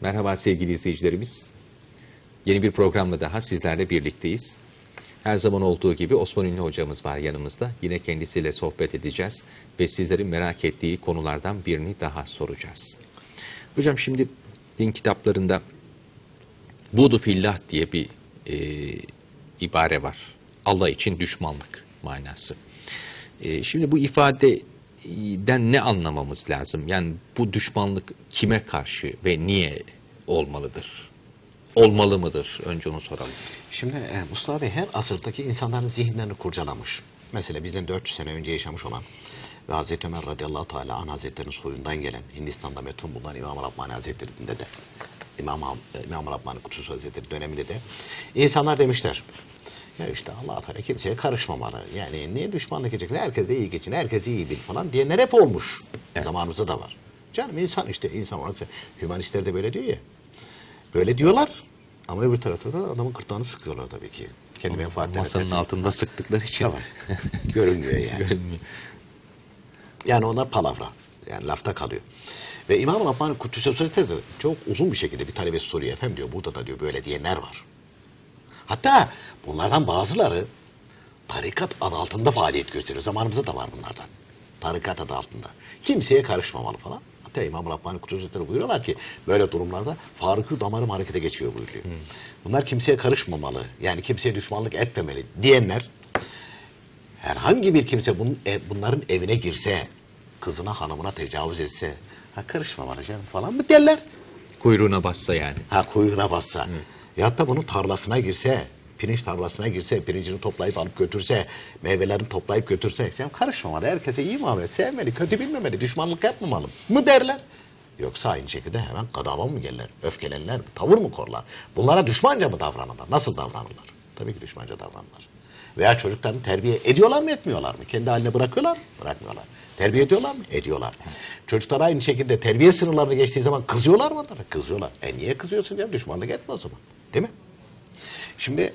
Merhaba sevgili izleyicilerimiz. Yeni bir programla daha sizlerle birlikteyiz. Her zaman olduğu gibi Osman Ünlü hocamız var yanımızda. Yine kendisiyle sohbet edeceğiz ve sizlerin merak ettiği konulardan birini daha soracağız. Hocam şimdi din kitaplarında budu fillah diye bir e, ibare var. Allah için düşmanlık manası. E, şimdi bu ifadeden ne anlamamız lazım? Yani bu düşmanlık kime karşı ve niye olmalıdır? Olmalı mıdır? Önce onu soralım. Şimdi e, Mustafa Bey her asırdaki insanların zihinlerini kurcalamış. Mesela bizden 400 sene önce yaşamış olan ve Hazreti Ömer radıyallahu teala an hazretlerinin soyundan gelen Hindistan'da metfun bulunan İmam Rabbani hazretlerinde de İmam, e, İmam Rabbani Kutsus Hazretleri döneminde de insanlar demişler. Ya işte allah Teala kimseye karışmamalı. Yani niye düşmanlık edeceksin? Herkes de iyi geçin, herkes iyi bil falan diyenler hep olmuş. Zamanımızda da var. Canım insan işte insan olarak hümanistler de böyle diyor ya. Böyle diyorlar ama öbür tarafta da adamın gırtlağını sıkıyorlar tabii ki. Kendi menfaatlerine Masanın ters- altında sıktıkları için. Tamam. Görünmüyor yani. Görünmüyor. Yani onlar palavra. Yani lafta kalıyor. Ve İmam Rabbani de çok uzun bir şekilde bir talebesi soruyor. Efendim diyor burada da diyor böyle diyenler var. Hatta bunlardan bazıları tarikat adı altında faaliyet gösteriyor. Zamanımızda da var bunlardan. Tarikat adı altında. Kimseye karışmamalı falan. Hatta İmam Rabbani Kuddüs Hazretleri buyuruyorlar ki böyle durumlarda Faruk damarım harekete geçiyor buyuruyor. Bunlar kimseye karışmamalı. Yani kimseye düşmanlık etmemeli diyenler herhangi bir kimse bunun, ev- bunların evine girse, kızına hanımına tecavüz etse, ha karışmamalı canım falan mı derler? Kuyruğuna bassa yani. Ha kuyruğuna bassa. Ya da bunun tarlasına girse, pirinç tarlasına girse, pirincini toplayıp alıp götürse, meyvelerini toplayıp götürse, canım karışmamalı, herkese iyi muamele, sevmeli, kötü bilmemeli, düşmanlık yapmamalı mı derler? Yoksa aynı şekilde hemen kadava mı gelirler, öfkelenirler mi, tavır mı korlar? Bunlara düşmanca mı davranırlar, nasıl davranırlar? Tabii ki düşmanca davranırlar. Veya çocuklarını terbiye ediyorlar mı etmiyorlar mı? Kendi haline bırakıyorlar mı? Bırakmıyorlar. Terbiye ediyorlar mı? Ediyorlar. Çocuklar aynı şekilde terbiye sınırlarını geçtiği zaman kızıyorlar mı? Kızıyorlar. E niye kızıyorsun ya? Düşmanlık etme o zaman. Değil mi? Şimdi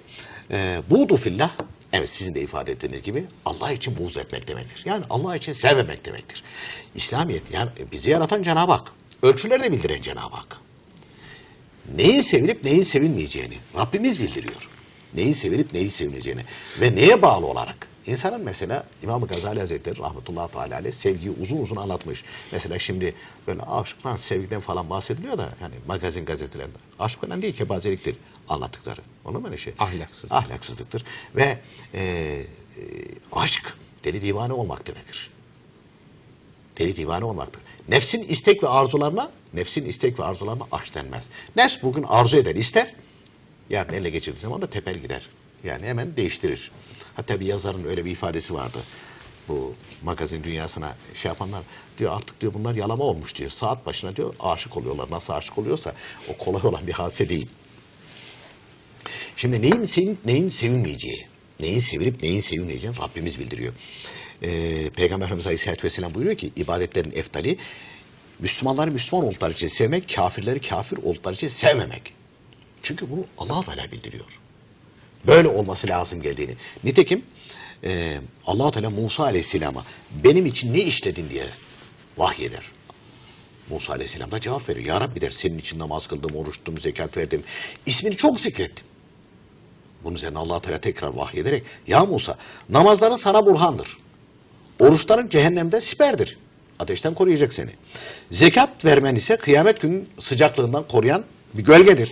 e, buğdu fillah evet sizin de ifade ettiğiniz gibi Allah için buğz etmek demektir. Yani Allah için sevmemek demektir. İslamiyet yani bizi yaratan Cenab-ı Hak. Ölçüleri de bildiren Cenab-ı Hak. Neyin sevilip neyin sevilmeyeceğini Rabbimiz bildiriyor. Neyin sevilip neyin sevilmeyeceğini ve neye bağlı olarak. İnsanın mesela İmam-ı Gazali Hazretleri rahmetullahi teala aleyh sevgiyi uzun uzun anlatmış. Mesela şimdi böyle aşktan, sevgiden falan bahsediliyor da yani magazin gazetelerinde. Aşk önemli değil, kebazeliktir anlattıkları. Onu mu öyle şey? Ahlaksızlık. Ahlaksızlıktır. Ve e, e, aşk deli divane olmak demektir. Deli divane olmaktır. Nefsin istek ve arzularına, nefsin istek ve arzularına aşk denmez. Nefs bugün arzu eder, ister. Yarın ele geçirdiği zaman da teper gider. Yani hemen değiştirir. Hatta bir yazarın öyle bir ifadesi vardı. Bu magazin dünyasına şey yapanlar diyor artık diyor bunlar yalama olmuş diyor. Saat başına diyor aşık oluyorlar. Nasıl aşık oluyorsa o kolay olan bir hadise değil. Şimdi neyin sevinip neyin sevilmeyeceği, neyin sevilip neyin sevilmeyeceğini Rabbimiz bildiriyor. Ee, Peygamber Aleyhisselatü Vesselam buyuruyor ki ibadetlerin eftali Müslümanları Müslüman oldukları için sevmek, kafirleri kafir oldukları için sevmemek. Çünkü bunu allah Teala bildiriyor. Böyle olması lazım geldiğini. Nitekim e, allah Teala Musa Aleyhisselam'a benim için ne işledin diye vahyeder. Musa Aleyhisselam da cevap veriyor. Ya Rabbi der senin için namaz kıldım, oruç tuttum, zekat verdim. İsmini çok zikrettim. Bunun üzerine allah Teala tekrar vahyederek Ya Musa namazların sana burhandır. Oruçların cehennemde siperdir. Ateşten koruyacak seni. Zekat vermen ise kıyamet günün sıcaklığından koruyan bir gölgedir.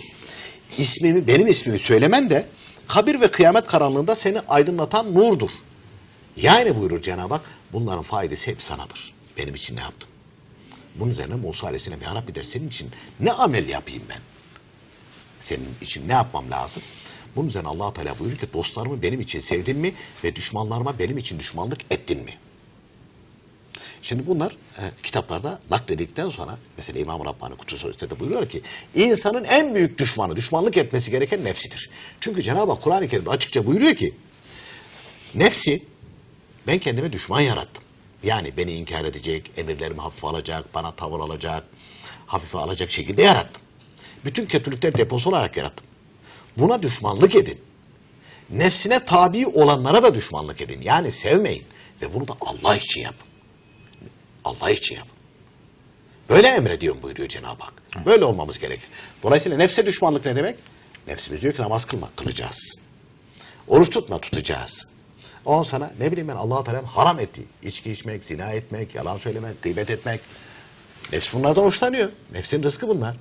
İsmimi, benim ismimi söylemen de kabir ve kıyamet karanlığında seni aydınlatan nurdur. Yani buyurur Cenab-ı Hak bunların faydası hep sanadır. Benim için ne yaptın? Bunun üzerine Musa Aleyhisselam Ya Rabbi der senin için ne amel yapayım ben? Senin için ne yapmam lazım? Bunun üzerine allah Teala buyuruyor ki dostlarımı benim için sevdin mi ve düşmanlarıma benim için düşmanlık ettin mi? Şimdi bunlar e, kitaplarda nakledildikten sonra mesela İmam-ı Rabbani Kutusu Hazretleri buyuruyor ki insanın en büyük düşmanı, düşmanlık etmesi gereken nefsidir. Çünkü Cenab-ı Hak Kur'an-ı Kerim'de açıkça buyuruyor ki nefsi ben kendime düşman yarattım. Yani beni inkar edecek, emirlerimi hafife alacak, bana tavır alacak, hafife alacak şekilde yarattım. Bütün kötülükler deposu olarak yarattım. Buna düşmanlık edin. Nefsine tabi olanlara da düşmanlık edin. Yani sevmeyin. Ve bunu da Allah için yapın. Allah için yapın. Böyle emrediyorum buyuruyor Cenab-ı Hak. Böyle olmamız gerekir. Dolayısıyla nefse düşmanlık ne demek? Nefsimiz diyor ki namaz kılma, kılacağız. Oruç tutma, tutacağız. Ondan sonra ne bileyim ben Allah-u Teala'nın haram ettiği, içki içmek, zina etmek, yalan söylemek, gıybet etmek. Nefs bunlardan hoşlanıyor. Nefsin rızkı bunlar.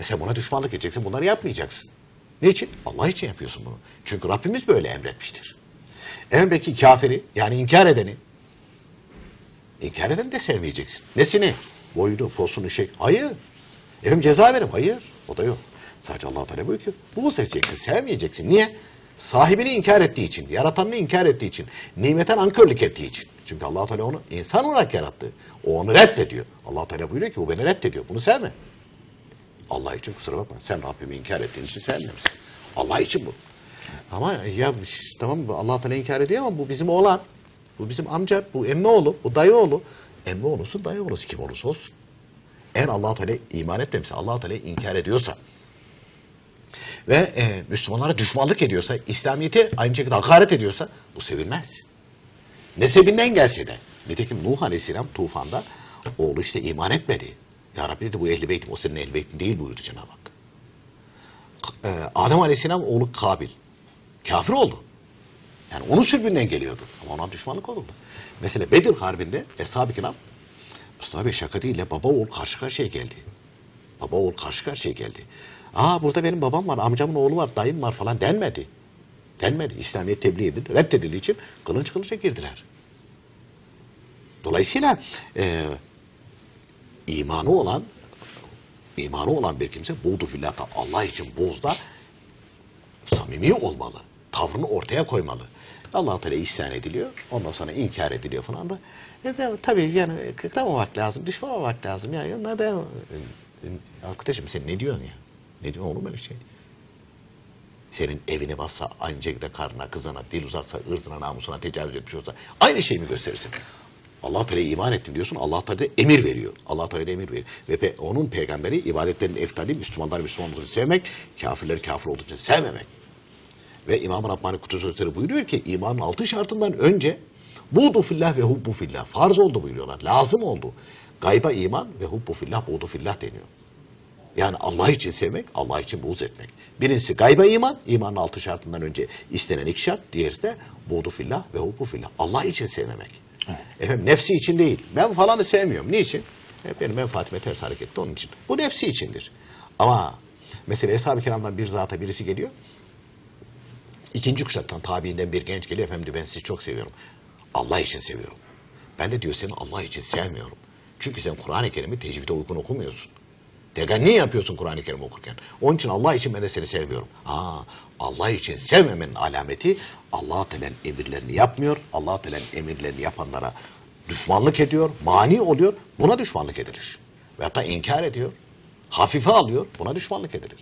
E sen buna düşmanlık edeceksin, bunları yapmayacaksın. Niçin? Allah için yapıyorsun bunu. Çünkü Rabbimiz böyle emretmiştir. Emreki kafiri, yani inkar edeni, inkar edeni de sevmeyeceksin. Nesini? Boyunu, posunu, şey. Hayır. Efendim ceza verim. Hayır. O da yok. Sadece Allah Teala buyuruyor ki buğz edeceksin, sevmeyeceksin. Niye? Sahibini inkar ettiği için, yaratanını inkar ettiği için, nimete nankörlük ettiği için. Çünkü Allah Teala onu insan olarak yarattı. O onu reddediyor. Allah Teala buyuruyor ki bu beni reddediyor. Bunu sevme. Allah için kusura bakma. Sen Rabbimi inkar ettiğin için sevmiyorsun. Allah için bu. Ama ya tamam? Allah Teala inkar ediyor ama bu bizim oğlan. Bu bizim amca, bu emmi oğlu, bu dayı oğlu. Emmi oğlusu, dayı oğlusu kim olursa olsun. Eğer Allah Teala iman etmemişse, Allah Teala inkar ediyorsa ve e, Müslümanlara düşmanlık ediyorsa, İslamiyet'i aynı şekilde hakaret ediyorsa bu sevilmez. Nesebinden gelse de. Nitekim Nuh Aleyhisselam tufanda oğlu işte iman etmedi. Ya Rabbi dedi bu ehli beytim, o senin ehli beytin değil buyurdu Cenab-ı Hak. K- e, Adem Aleyhisselam oğlu Kabil. Kafir oldu. Yani onun sülbünden geliyordu. Ama ona düşmanlık olurdu. mesela Bedir Harbi'nde Eshab-ı Kiram Mustafa Bey şaka değil baba oğul karşı karşıya geldi. Baba oğul karşı karşıya geldi. Aa burada benim babam var, amcamın oğlu var, dayım var falan denmedi. Denmedi. İslamiyet tebliğ edildi. Reddedildiği için kılınç kılıca girdiler. Dolayısıyla e, imanı olan imanı olan bir kimse buğdu fillahta Allah için buğzda samimi olmalı. Tavrını ortaya koymalı. Allah Teala isyan ediliyor. Ondan sonra inkar ediliyor falan da. E de, tabii yani kıklamamak lazım, düşmamamak lazım. Yani onlar da e, arkadaşım sen ne diyorsun ya? Ne diyorsun oğlum öyle şey? Senin evine bassa aynı şekilde karnına, kızına, dil uzatsa, ırzına, namusuna tecavüz etmiş olsa aynı şeyi mi gösterirsin? Allah Teala'ya iman ettin diyorsun. Allah Teala emir veriyor. Allah Teala emir veriyor. Ve pe- onun peygamberi ibadetlerin eftali Müslümanlar Müslüman olduğunu sevmek, kafirleri kafir olduğu için sevmemek. Ve İmam-ı Rabbani Kutu Sözleri buyuruyor ki imanın altı şartından önce buğdu fillah ve hubbu fillah farz oldu buyuruyorlar. Lazım oldu. Gayba iman ve hubbu fillah, buğdu fillah deniyor. Yani Allah için sevmek, Allah için buğz etmek. Birincisi gayba iman, imanın altı şartından önce istenen iki şart. Diğeri de buğdu fillah ve hubbu fillah. Allah için sevmemek. Efendim nefsi için değil. Ben falanı sevmiyorum. Niçin? E, benim menfaatime ters hareket etti onun için. Bu nefsi içindir. Ama mesela Eshab-ı Kiram'dan bir zata birisi geliyor. İkinci kuşaktan tabiinden bir genç geliyor. Efendim diyor ben sizi çok seviyorum. Allah için seviyorum. Ben de diyor seni Allah için sevmiyorum. Çünkü sen Kur'an-ı Kerim'i tecvide uygun okumuyorsun. Teganni yapıyorsun Kur'an-ı Kerim okurken. Onun için Allah için ben de seni sevmiyorum. Aa, Allah için sevmemenin alameti Allah Teala'nın emirlerini yapmıyor. Allah Teala'nın emirlerini yapanlara düşmanlık ediyor, mani oluyor. Buna düşmanlık edilir. Ve hatta inkar ediyor. Hafife alıyor. Buna düşmanlık edilir.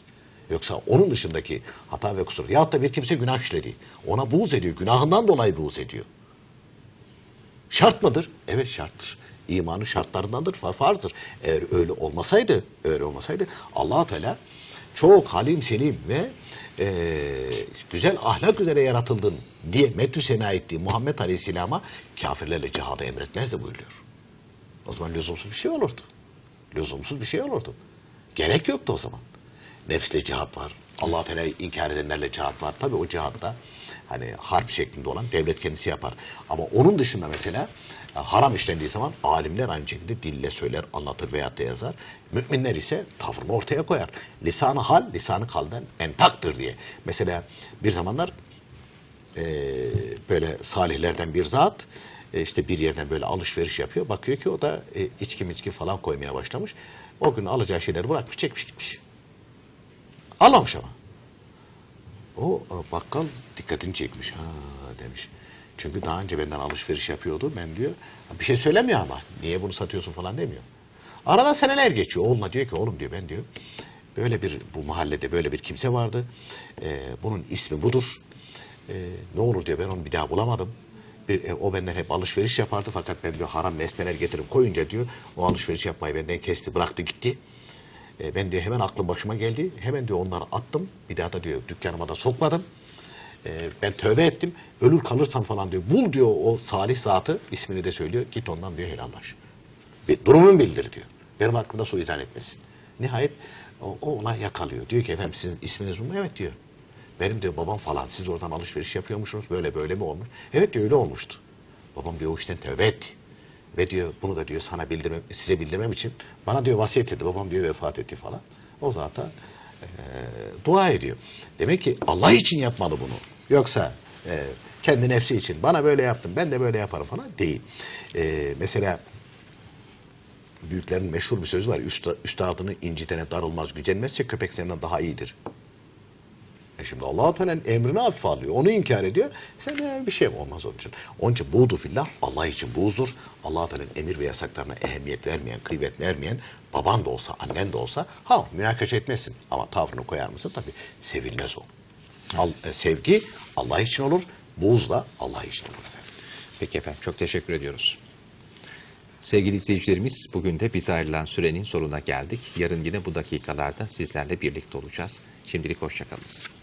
Yoksa onun dışındaki hata ve kusur. Yahut da bir kimse günah işledi. Ona buğz ediyor. Günahından dolayı buğz ediyor. Şart mıdır? Evet şarttır. İmanın şartlarındandır, fa- farzdır. Eğer öyle olmasaydı, öyle olmasaydı allah Teala çok halim selim ve eee, güzel ahlak üzere yaratıldın diye Metrü Sena ettiği Muhammed Aleyhisselam'a kafirlerle cihada emretmezdi buyuruyor. O zaman lüzumsuz bir şey olurdu. Lüzumsuz bir şey olurdu. Gerek yoktu o zaman. Nefsle cihat var. allah Teala'yı inkar edenlerle cihat var. Tabi o cihatta hani harp şeklinde olan devlet kendisi yapar. Ama onun dışında mesela e, haram işlendiği zaman alimler aynı şekilde dille söyler, anlatır veyahut da yazar. Müminler ise tavrını ortaya koyar. Lisanı hal, lisanı kalden entaktır diye. Mesela bir zamanlar e, böyle salihlerden bir zat e, işte bir yerden böyle alışveriş yapıyor. Bakıyor ki o da e, içki miçki falan koymaya başlamış. O gün alacağı şeyleri bırakmış çekmiş gitmiş. Almamış ama. O e, bakkal dikkatini çekmiş. Ha demiş. Çünkü daha önce benden alışveriş yapıyordu. Ben diyor bir şey söylemiyor ama. Niye bunu satıyorsun falan demiyor. Aradan seneler geçiyor. Oğluna diyor ki oğlum diyor ben diyor böyle bir bu mahallede böyle bir kimse vardı. Ee, bunun ismi budur. Ee, ne olur diyor ben onu bir daha bulamadım. Bir, e, o benden hep alışveriş yapardı fakat ben diyor haram nesneler getirip koyunca diyor o alışveriş yapmayı benden kesti bıraktı gitti. E, ben diyor hemen aklım başıma geldi. Hemen diyor onları attım. Bir daha da diyor dükkanıma da sokmadım. E, ben tövbe ettim. Ölür kalırsam falan diyor. Bul diyor o salih zatı ismini de söylüyor. Git ondan diyor helallaş. Bir durumu bildir diyor. Benim hakkımda suizan etmesin. Nihayet o, o ona yakalıyor. Diyor ki efendim sizin isminiz bu mu? Evet diyor. Benim diyor babam falan siz oradan alışveriş yapıyormuşsunuz böyle böyle mi olmuş? Evet diyor öyle olmuştu. Babam diyor o işten tövbe etti. Ve diyor bunu da diyor sana bildirmem, size bildirmem için bana diyor vasiyet etti. Babam diyor vefat etti falan. O zaten e, dua ediyor. Demek ki Allah için yapmalı bunu. Yoksa e, kendi nefsi için bana böyle yaptın ben de böyle yaparım falan değil. E, mesela büyüklerin meşhur bir sözü var. Üsta, üstadını incitene darılmaz, gücenmezse köpek senden daha iyidir. E şimdi Allah-u Teala'nın emrini hafife alıyor. Onu inkar ediyor. Sen de bir şey olmaz onun için. Onun için buğdu fillah Allah için buğzdur. Allah-u Teala'nın emir ve yasaklarına ehemmiyet vermeyen, kıymet vermeyen baban da olsa, annen de olsa ha münakaşa etmezsin. Ama tavrını koyar mısın? Tabii sevilmez o. Al- e, sevgi Allah için olur. Buğz da Allah için olur efendim. Peki efendim çok teşekkür ediyoruz. Sevgili izleyicilerimiz bugün de bize ayrılan sürenin sonuna geldik. Yarın yine bu dakikalarda sizlerle birlikte olacağız. Şimdilik hoşçakalınız.